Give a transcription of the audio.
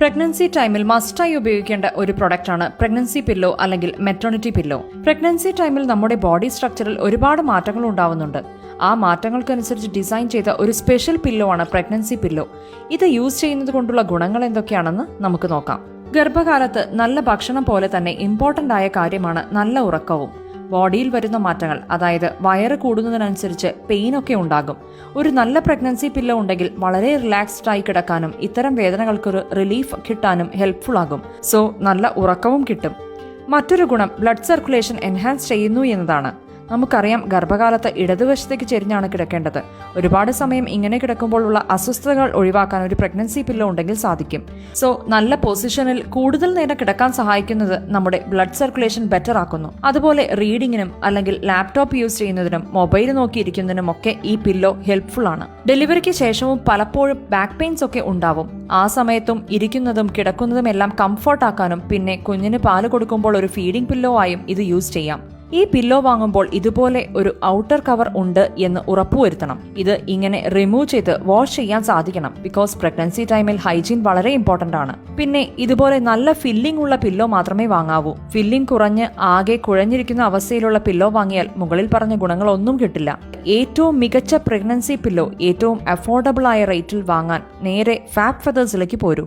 Pregnancy ടൈമിൽ മസ്റ്റായി ഉപയോഗിക്കേണ്ട ഒരു പ്രൊഡക്റ്റാണ് പ്രഗ്നൻസി പില്ലോ അല്ലെങ്കിൽ മെറ്റേണിറ്റി പില്ലോ പ്രഗ്നൻസി ടൈമിൽ നമ്മുടെ ബോഡി സ്ട്രക്ചറിൽ ഒരുപാട് മാറ്റങ്ങൾ ഉണ്ടാവുന്നുണ്ട്. ആ മാറ്റങ്ങൾക്കനുസരിച്ച് ഡിസൈൻ ചെയ്ത ഒരു സ്പെഷ്യൽ പില്ലോ ആണ് പ്രഗ്നൻസി പില്ലോ ഇത് യൂസ് ചെയ്യുന്നത് കൊണ്ടുള്ള ഗുണങ്ങൾ എന്തൊക്കെയാണെന്ന് നമുക്ക് നോക്കാം. ഗർഭകാലത്ത് നല്ല ഭക്ഷണം പോലെ തന്നെ ഇമ്പോർട്ടന്റ് ആയ കാര്യമാണ് നല്ല ഉറക്കവും. ബോഡിയിൽ വരുന്ന മാറ്റങ്ങൾ അതായത് വയറ് കൂടുന്നതിനനുസരിച്ച് പെയിൻ ഒക്കെ ഉണ്ടാകും. ഒരു നല്ല പ്രഗ്നൻസി പില്ല ഉണ്ടെങ്കിൽ വളരെ റിലാക്സ്ഡ് ആയി കിടക്കാനും ഇത്തരം വേദനകൾക്കൊരു റിലീഫ് കിട്ടാനും ഹെൽപ്ഫുൾ ആകും. സോ നല്ല ഉറക്കവും കിട്ടും. മറ്റൊരു ഗുണം ബ്ലഡ് സർക്കുലേഷൻ എൻഹാൻസ് ചെയ്യുന്നു എന്നതാണ്. നമുക്കറിയാം ഗർഭകാലത്ത് ഇടതുവശത്തേക്ക് ചെരിഞ്ഞാണ് കിടക്കേണ്ടത്. ഒരുപാട് സമയം ഇങ്ങനെ കിടക്കുമ്പോൾ ഉള്ള അസ്വസ്ഥതകൾ ഒഴിവാക്കാൻ ഒരു പ്രഗ്നൻസി പില്ലോ ഉണ്ടെങ്കിൽ സാധിക്കും. സോ നല്ല പൊസിഷനിൽ കൂടുതൽ നേരം കിടക്കാൻ സഹായിക്കുന്നത് നമ്മുടെ ബ്ലഡ് സർക്കുലേഷൻ ബെറ്റർ ആക്കുന്നു. അതുപോലെ റീഡിങ്ങിനും അല്ലെങ്കിൽ ലാപ്ടോപ്പ് യൂസ് ചെയ്യുന്നതിനും മൊബൈൽ നോക്കിയിരിക്കുന്നതിനും ഒക്കെ ഈ പില്ലോ ഹെൽപ്ഫുൾ ആണ്. ഡെലിവറിക്ക് ശേഷവും പലപ്പോഴും ബാക്ക് പെയിൻസ് ഒക്കെ ഉണ്ടാവും. ആ സമയത്തും ഇരിക്കുന്നതും കിടക്കുന്നതും എല്ലാം കംഫർട്ട് ആക്കാനും പിന്നെ കുഞ്ഞിന് പാൽ കൊടുക്കുമ്പോൾ ഒരു ഫീഡിംഗ് പില്ലോ ആയും ഇത് യൂസ് ചെയ്യാം. ഈ പില്ലോ വാങ്ങുമ്പോൾ ഇതുപോലെ ഒരു ഔട്ടർ കവർ ഉണ്ട് എന്ന് ഉറപ്പുവരുത്തണം ഇത് ഇങ്ങനെ റിമൂവ് ചെയ്ത് വാഷ് ചെയ്യാൻ സാധിക്കണം. ബിക്കോസ് പ്രഗ്നൻസി ടൈമിൽ ഹൈജീൻ വളരെ ഇമ്പോർട്ടന്റ് ആണ്. പിന്നെ ഇതുപോലെ നല്ല ഫില്ലിംഗ് ഉള്ള പില്ലോ മാത്രമേ വാങ്ങാവൂ. ഫില്ലിംഗ് കുറഞ്ഞ് ആകെ കുഴഞ്ഞിരിക്കുന്ന അവസ്ഥയിലുള്ള പില്ലോ വാങ്ങിയാൽ മുകളിൽ പറഞ്ഞ ഗുണങ്ങളൊന്നും കിട്ടില്ല. ഏറ്റവും മികച്ച പ്രഗ്നൻസി പില്ലോ ഏറ്റവും അഫോർഡബിൾ ആയ റേറ്റിൽ വാങ്ങാൻ നേരെ ഫാബ് ഫെതേഴ്സിലേക്ക് പോരൂ.